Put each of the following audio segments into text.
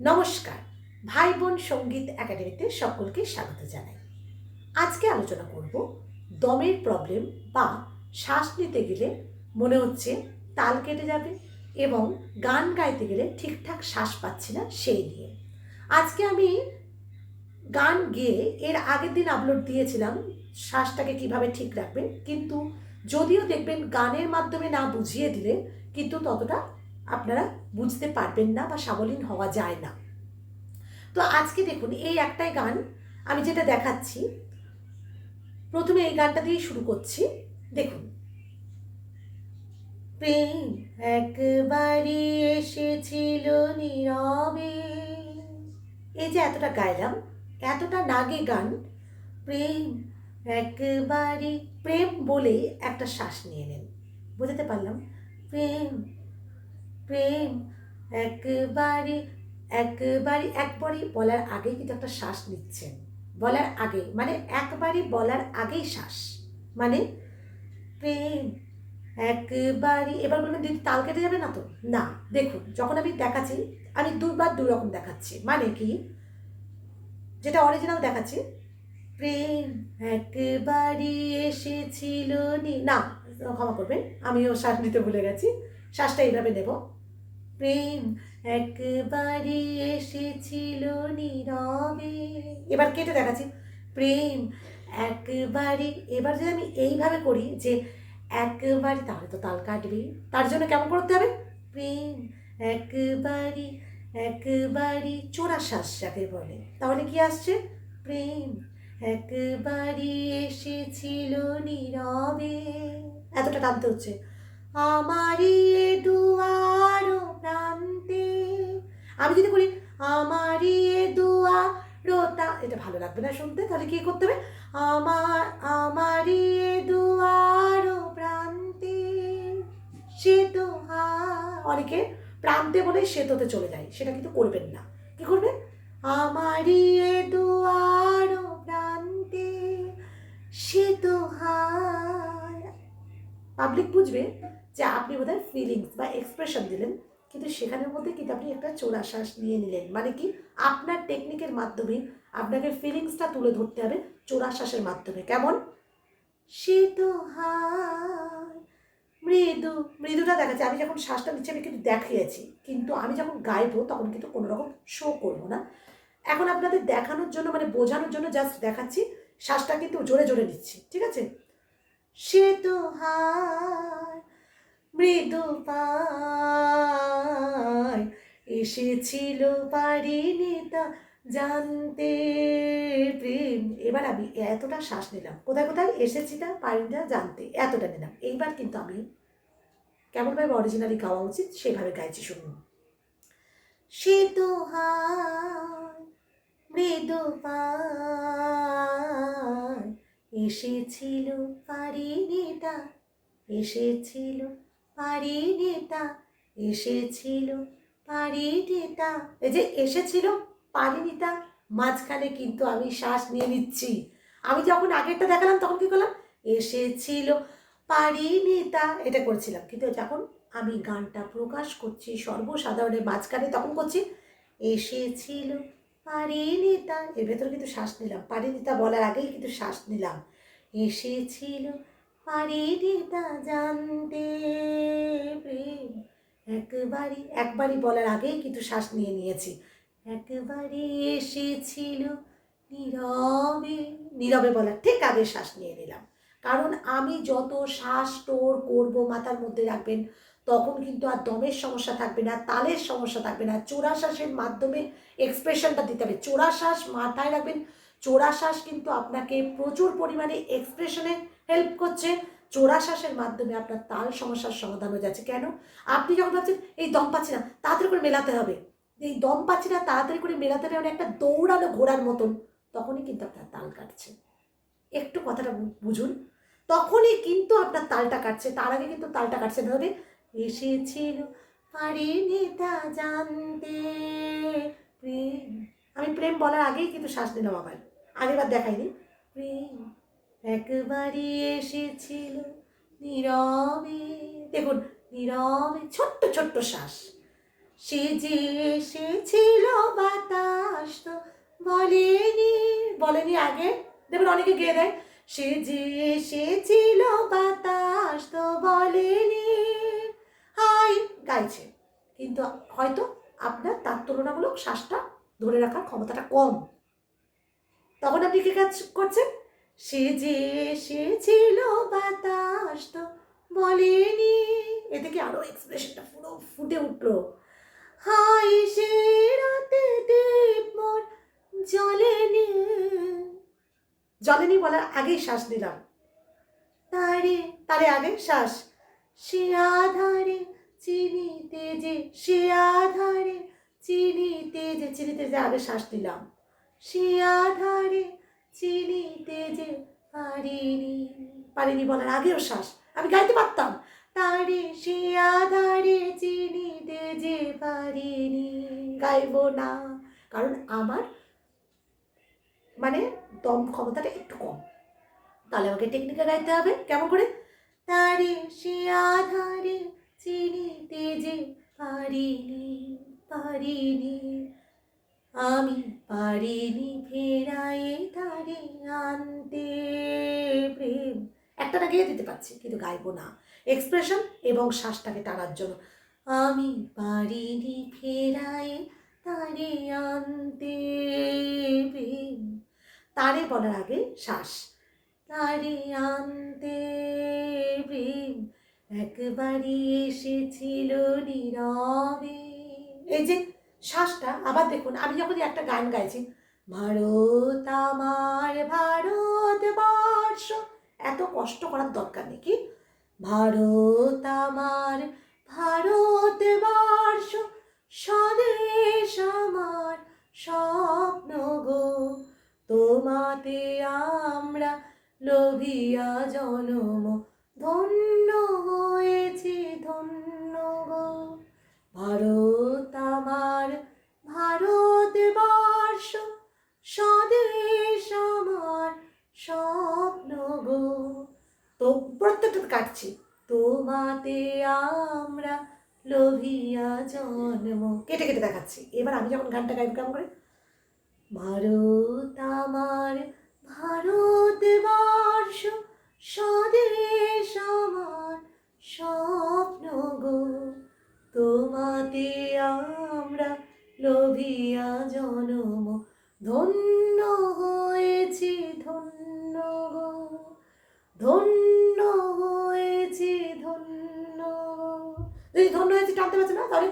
নমস্কার। ভাই বোন সংগীত একাডেমিতে সকলকে স্বাগত জানাই। আজকে আলোচনা করব দমের প্রবলেম বা শ্বাস নিতে গেলে মনে হচ্ছে তাল কেটে যাবে এবং গান গাইতে গেলে ঠিকঠাক শ্বাস পাচ্ছি না সেই নিয়ে। আজকে আমি গান গেয়ে এর আগের দিন আপলোড দিয়েছিলাম, শ্বাসটাকে কীভাবে ঠিক রাখবেন, কিন্তু যদিও দেখবেন গানের মাধ্যমে না বুঝিয়ে দিলে কিন্তু ততটা আপনারা বুঝতে পারবেন না বা সাবলীন হওয়া যায় না। তো আজকে দেখুন, এই একটাই গান আমি যেটা দেখাচ্ছি। প্রথমে এই গানটা দিয়ে শুরু করছি। দেখুন। প্রেম একবারই এসেছিল নীরবে। এই যে এতটা গাইলাম, এতটা নাগে গান, প্রেম একবারই, প্রেম বলে একটা শ্বাস নিয়ে নেন। বুঝতে পারলাম? প্রেম প্রেম একবারই একবারই একবারই বলার আগে কিন্তু একটা শ্বাস নিচ্ছেন। বলার আগে মানে একবারই বলার আগেই শ্বাস। মানে প্রেম একবারই, এবার বলবেন, দিদি, তাল কেটে যাবে না তো? না, দেখুন, যখন আমি দেখাচ্ছি, আমি দুবার দুই রকম দেখাচ্ছি। মানে কি? যেটা অরিজিনাল দেখাচ্ছি, প্রেম একবারই এসেছিল নি না, ক্ষমা করবেন, আমিও শ্বাস নিতে ভুলে গেছি। শ্বাসটা এইভাবে নেব। প্রেম একবারই এসেছিল নীরবে। এবার কেটে দেখাচ্ছি। প্রেম একবারই এবার যদি আমি এইভাবে করি যে একবারই তাহলে তো তাল কাটবেই তার জন্য কেমন করতে হবে? প্রেম একবারই একবারই চোরা শ্বাস যাকে বলে। তাহলে কি আসছে? প্রেম একবারই এসেছিল নীরবে। এতটা টানতে হচ্ছে। আমারই এ দুয়ার প্রান্তে। আমি যদি বলি, আমারই এ দুয়ার তা এটা ভালো লাগবে না শুনতে। তাহলে কি করতে হবে? আমার, আমারই এ দুয়ার প্রান্তে সে অনেকে প্রান্তে বলে সেতোতে চলে যায়। সেটা কিন্তু করবেন না। কি করবে আমারই এ দুয়ার প্রান্তে সে তো পাবলিক বুঝবে। যে আপনি বোধহয় ফিলিংস বা এক্সপ্রেশন দিলেন, কিন্তু সেখানের মধ্যে কিন্তু আপনি একটা চোরা শ্বাস নিয়ে নিলেন। মানে কি? আপনার টেকনিকের মাধ্যমে আপনাকে ফিলিংসটা তুলে ধরতে হবে চোরা শ্বাসের মাধ্যমে। কেমন? সে তো মৃদু। মৃদুটা দেখাচ্ছে। আমি যখন শ্বাসটা নিচ্ছি, আমি কিন্তু দেখিয়েছি। কিন্তু আমি যখন গাইবো, তখন কিন্তু কোনো রকম শো করব না। এখন আপনাদের দেখানোর জন্য মানে বোঝানোর জন্য জাস্ট দেখাচ্ছি, শ্বাসটা কিন্তু জোরে জোরে নিচ্ছি। ঠিক আছে? সে তো হায় মৃদু পায়। এসেছিল পারিনি তা জানতে প্রেম। এবার আমি এতটা শ্বাস নিলাম। কোথায় কোথায়? এসেছি না পারিনি না জানতে। এতটা নিলাম। এইবার কিন্তু আমি কেমনভাবে অরিজিনালি গাওয়া উচিত সেভাবে গাইছি, শুনুন। সে তো মৃদু এসেছিল পারিনি তা এসেছিল পারিনি তা এসেছিল পারিনি তা এই যে এসেছিল পারিনি তা মাঝখানে কিন্তু আমি শ্বাস নিয়ে নিচ্ছি। আমি যখন আগেরটা দেখালাম, তখন কি করলাম? এসেছিল পারিনি তা এটা করছিলাম। কিন্তু যখন আমি গানটা প্রকাশ করছি, সর্বসাধারণের মাঝখানে তখন করছি, এসেছিল পারিনি তা এর ভেতরে কিন্তু শ্বাস নিলাম। পারিনি তা বলার আগেই কিন্তু শ্বাস নিলাম। এসেছিল পারিনি জানতে প্রেম একবারই একবারই বলার আগেই কিন্তু শ্বাস নিয়ে নিয়েছি। একবারই এসেছিল নীরবে নীরবে বলার ঠিক আগে শ্বাস নিয়ে নিলাম। কারণ আমি যত শ্বাস টোর করব মাথার মধ্যে রাখবেন, তখন কিন্তু আর দমের সমস্যা থাকবে না, তালের সমস্যা থাকবে না, চোরা শ্বাসের মাধ্যমে এক্সপ্রেশনটা দিতে হবে। চোরা শ্বাস মাথায় রাখবেন, চোরা শ্বাস কিন্তু আপনাকে প্রচুর পরিমাণে এক্সপ্রেশনে হেল্প করছে চোরা শ্বাসের মাধ্যমে আপনার তাল সমস্যার সমাধান হয়ে যাচ্ছে। কেন? আপনি যখন ভাবছেন, এই দম পাচ্ছি না, তাড়াতাড়ি করে মেলাতে হবে। এই দম পাচ্ছি না, তাড়াতাড়ি করে মেলাতে হবে মানে একটা দৌড়ানো ঘোড়ার মতন, তখনই কিন্তু আপনার তাল কাটছে। একটু কথাটা বুঝুন। তখনই কিন্তু আপনার তালটা কাটছে, তার আগে কিন্তু তালটা কাটছে তবে এসেছিল পারিনি তা জানতে, প্রেম আমি প্রেম বলার আগেই কিন্তু শ্বাস নিলাম আবার আগেবার দেখাইনি। প্রেম একবারই এসেছিল নীরবে, দেখুন, নীরবে, ছোট্ট ছোট্ট শ্বাস। সে যে এসেছিল বাতাস তো বলেনি বলেনি আগে, দেখুন, অনেকে গেয়ে দেয়। সে যে এসেছিল বাতাস তো বলেনি, হাই, গাইছে। কিন্তু হয়তো আপনার তার তুলনামূলক শ্বাসটা ধরে রাখার ক্ষমতাটা কম। তখন আপনি কী কাজ করছেন? সে যে এসেছিল বাতাস তো বলেনি। এতে কি আরও এক্সপ্রেশনটা পুরো ফুটে উঠল। হাই সে রাতে দীপ মোর জ্বলেনি জ্বলেনি বলার আগেই শ্বাস নিলাম। তারে তারে আগে শ্বাস। সে আধারে চিনিতে যে, সে আধারে চিনিতে যে চিনিতে যে আগে শ্বাস নিলাম। সে আধারে চিনিতে যে পারিনি পারিনি বলার আগেও শ্বাস, আমি গাইতে পারতাম। তারে সে আধারে চিনিতে যে পারিনি, গাইবো না। কারণ আমার মানে দম ক্ষমতাটা একটু কম। তাহলে আমাকে টেকনিকে গাইতে হবে, কেমন করে? তারে সে আধারে চিনিতে যে পারিনি পারিনি। আমি পারিনি ফেরায়ে তারে আনতে প্রেম। একটা না গেয়ে দিতে পারছি, কিন্তু গাইবো না। এক্সপ্রেশন এবং শ্বাসটাকে টানার জন্য। আমি পারিনি ফেরায়ে তারে আনতে প্রেম। তারে বলার আগে শ্বাস। তারে আনতে প্রেম। একবারই এসেছিল নীরবে। এই যে শ্বাসটা, আবার দেখুন, আমি যখন একটা গান গাইছি, ভারত আমার ভারত বর্ষ এত কষ্ট করার দরকার নেই, কি? ভারত আমার ভারত বর্ষ, স্বদেশ আমার স্বপ্ন গো, তোমাতে আমরা লোভিয়া জনম, ধন্য হয়েছি ধন্য গো, ভারত আমার ভারত বর্ষ স্বদেশ আমার স্বপ্ন গো। তো প্রত্যেকটা কাটছি। তোমাতে আমরা লোভিয়া জন্ম। কেটে কেটে দেখাচ্ছি। এবার আমি যখন গানটা গাইব কেমন করে? ভারত আমার ভারত বর্ষ স্বদেশ আমার স্বপ্ন গো। তোমাতে আমরা লোভিয়া জনম। ধন্য হয়েছি, ধন্য ধন্য হয়েছি, ধন্য যদি ধন্য হয়েছি টানতে পারছে না? তাহলে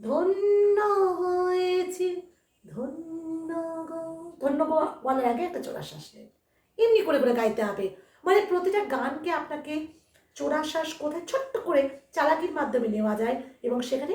ধন্য হয়েছি, ধন্য ধন্য বলার আগে একটা চোরা শ্বাস নেই এমনি করে করে গাইতে হবে। মানে প্রতিটা গানকে আপনাকে চোরা শ্বাস কোথায় ছোট্ট করে চালাকির মাধ্যমে নেওয়া যায় এবং সেখানে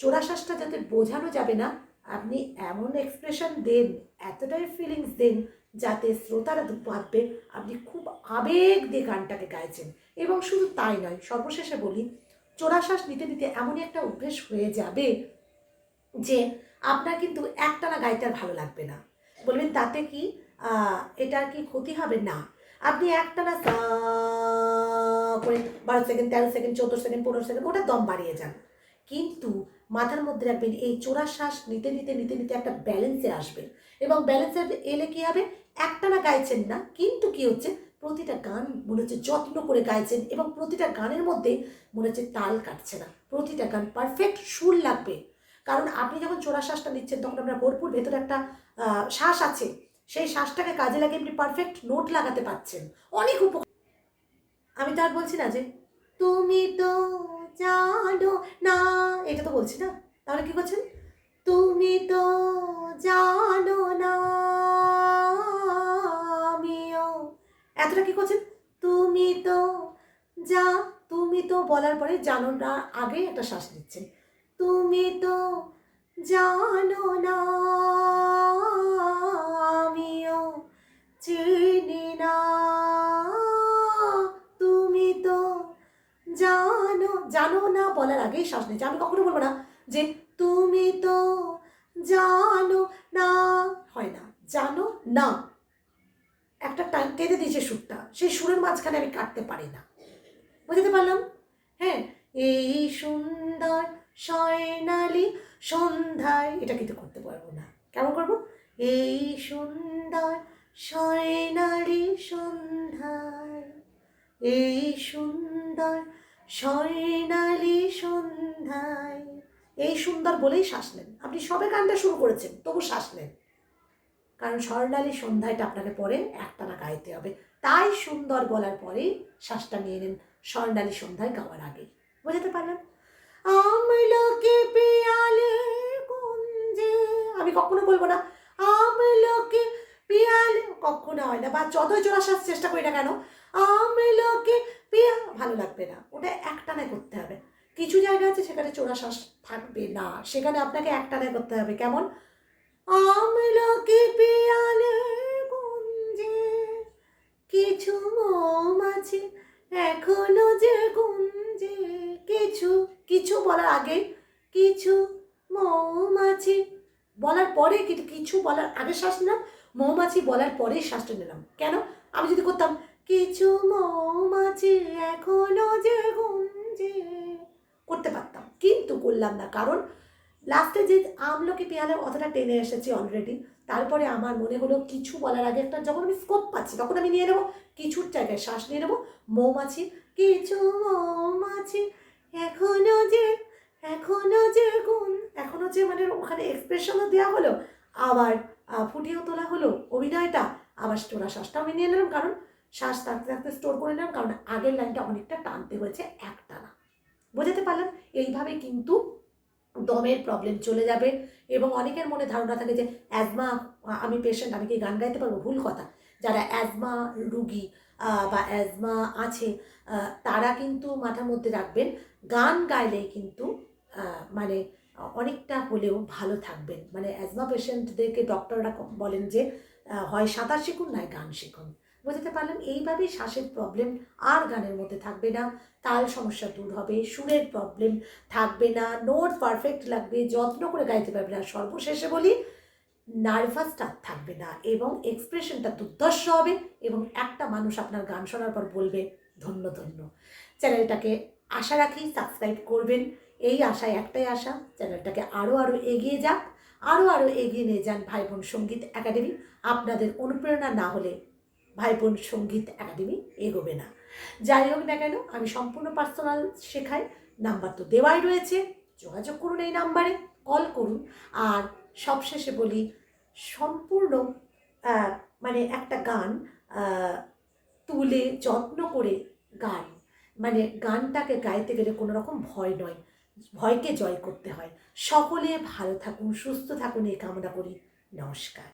চোরা শ্বাসটা যাতে বোঝানো যাবে না, আপনি এমন এক্সপ্রেশন দেন, এতটাই ফিলিংস দেন যাতে শ্রোতারা ভাববে আপনি খুব আবেগ দিয়ে গানটাকে গাইছেন। এবং শুধু তাই নয়, সর্বশেষে বলি চোরা শ্বাস নিতে নিতে এমনই একটা অভ্যেস হয়ে যাবে যে আপনার কিন্তু একটানা গাইতে আর ভালো লাগবে না। বলবেন, তাতে কি এটা কি ক্ষতি হবে? না। আপনি একটানা সা করে বারো সেকেন্ড, তেরো সেকেন্ড, চোদ্দ সেকেন্ড, পনেরো সেকেন্ড ওটা দম বাড়িয়ে যান। কিন্তু মাথার মধ্যে রাখবেন, এই চোরা শ্বাস নিতে নিতে নিতে নিতে একটা ব্যালেন্সে আসবে। এবং ব্যালেন্সে এলে কি হবে? একটানা গাইছেন না, কিন্তু কি হচ্ছে? প্রতিটা গান মনে হচ্ছে যত্ন করে গাইছেন এবং প্রতিটা গানের মধ্যে মনে হচ্ছে তাল কাটছে না। প্রতিটা গান পারফেক্ট সুর লাগবে। কারণ আপনি যখন চোরা শ্বাসটা নিচ্ছেন, তখন আপনার ভরপুর ভেতরে একটা শ্বাস আছে। সেই শ্বাসটাকে কাজে লাগিয়ে আপনি পারফেক্ট নোট লাগাতে পারছেন অনেক উপকার। আমি তো আর বলছি না যে, তুমি তো জানো না। এটা তো বলছি না। তাহলে কি করছেন? তুমি তো জানো না, আমিও। এতটা কি করছেন? তুমি তো যা, তুমি তো বলার পরে জানো না আগে একটা শ্বাস নিচ্ছেন। তুমি তো জানো না চিনি না। তুমি তো জানো জানো না বলার আগেই শ্বাস নিচ্ছে আমি কখনো বলব না যে তুমি তো জানো না। হয় না, জানো না। একটা টাইম কেঁদে দিয়েছে সুরটা, সেই সুরের মাঝখানে আমি কাটতে পারি না। বুঝতে পারলাম? হ্যাঁ এই সুন্দর স্বর্ণালী সন্ধ্যায়, এটা কিন্তু করতে পারব না। কেমন করব? এই সুন্দর স্বর্ণালী সন্ধ্যায় এই সুন্দর স্বর্ণালী সন্ধ্যায়। এই সুন্দর বলেই শ্বাস নেন। আপনি সবে গানটা শুরু করেছেন, তবু শ্বাস নেন। কারণ স্বর্ণালী সন্ধ্যায়টা আপনাকে পরে একটানা গাইতে হবে। তাই সুন্দর বলার পরেই শ্বাসটা নিয়ে নিন স্বর্ণালী সন্ধ্যায় গাওয়ার আগে বোঝাতে পারলেন? আমলকে পিয়ালে কুঞ্জে আমি কখনো বলব না, আমলকে পিয়ালে, কখনো হয় না, বা যতই শ্বাস চেষ্টা করি না কেন আমলকে পিয়া ভালো লাগবে না। ওটা একটানে করতে হবে। কিছু জায়গা আছে সেখানে চোরা শ্বাস থাকবে না। সেখানে আপনাকে একটানে করতে হবে। কেমন? আমলকে পিয়ালে গুঞ্জে, কিছু মৌমাছি এখনও যে গুঞ্জে, কিছু কিছু বলার আগে, কিছু মৌমাছি বলার পরে কিছু বলার আগে শ্বাস নিলাম মৌমাছি বলার পরেই শ্বাসটা নিলাম। কেন? আমি যদি করতাম, কিছু মৌমাছি এখনও যে গুঞ্জে। করতে পারতাম, কিন্তু করলাম না। কারণ লাস্টে যে আমলকি পেয়ালে অতটা টেনে এসেছি অলরেডি তারপরে আমার মনে হলো কিছু বলার আগে একটা যখন আমি স্কোপ পাচ্ছি, তখন আমি নিয়ে নেব। কিছুর জায়গায় শ্বাস নিয়ে নেব। মৌমাছি, কিছু মৌমাছি এখনও যে এখনও যে গুণ এখনও যে মানে ওখানে এক্সপ্রেশনও দেওয়া হলো, আবার ফুটিয়েও তোলা হলো অভিনয়টা। আবার স্টোরা শ্বাসটাও আমি নিয়ে নিলাম, কারণ শ্বাস থাকতে থাকতে স্টোর করে নিলাম, কারণ আগের লাইনটা অনেকটা টানতে হয়েছে একটানা। বোঝাতে পারলাম? এইভাবে কিন্তু দমের প্রবলেম চলে যাবে। এবং অনেকের মনে ধারণা থাকে যে অ্যাজমা আমি পেশেন্ট আমি কি গান গাইতে পারব? ভুল কথা। যারা অ্যাজমা রুগী বা অ্যাজমা আছে তারা কিন্তু মাথার মধ্যে রাখবেন, গান গাইলেই কিন্তু মানে অনেকটা হলেও ভালো থাকবেন। মানে অ্যাজমা পেশেন্টদেরকে ডক্টররা বলেন যে হয় সাঁতার শিখুন নয় গান শিখুন। বোঝাতে পারলেন? এইভাবেই শ্বাসের প্রবলেম আর গানের মধ্যে থাকবে না। তাল সমস্যা দূর হবে, সুরের প্রবলেম থাকবে না। নোট পারফেক্ট লাগবে, যত্ন করে গাইতে পারবে না। সর্বশেষে বলি নার্ভাসটা থাকবে না এবং এক্সপ্রেশনটা দুর্ধর্ষ হবে এবং একটা মানুষ আপনার গান শোনার পর বলবে, ধন্য ধন্য। চ্যানেলটাকে আশা রাখি সাবস্ক্রাইব করবেন। এই আশায় একটাই আশা চ্যানেলটাকে আরও আরও এগিয়ে যাক আরও আরও এগিয়ে নিয়ে যান ভাই বোন সংগীত একাডেমি। আপনাদের অনুপ্রেরণা না হলে ভাই বোন সংগীত একাডেমি এগোবে না। যাই হোক না কেন, আমি সম্পূর্ণ পার্সোনাল শেখাই, নাম্বার তো দেওয়াই রয়েছে, যোগাযোগ করুন এই নাম্বারে, কল করুন। আর সবশেষে বলি, সম্পূর্ণ মানে একটা গান তুলে যত্ন করে গান। মানে গানটাকে গাইতে গেলে কোনো রকম ভয় নয়। ভয়কে জয় করতে হয়। সকলে ভালো থাকুন সুস্থ থাকুন এই কামনা করি। নমস্কার।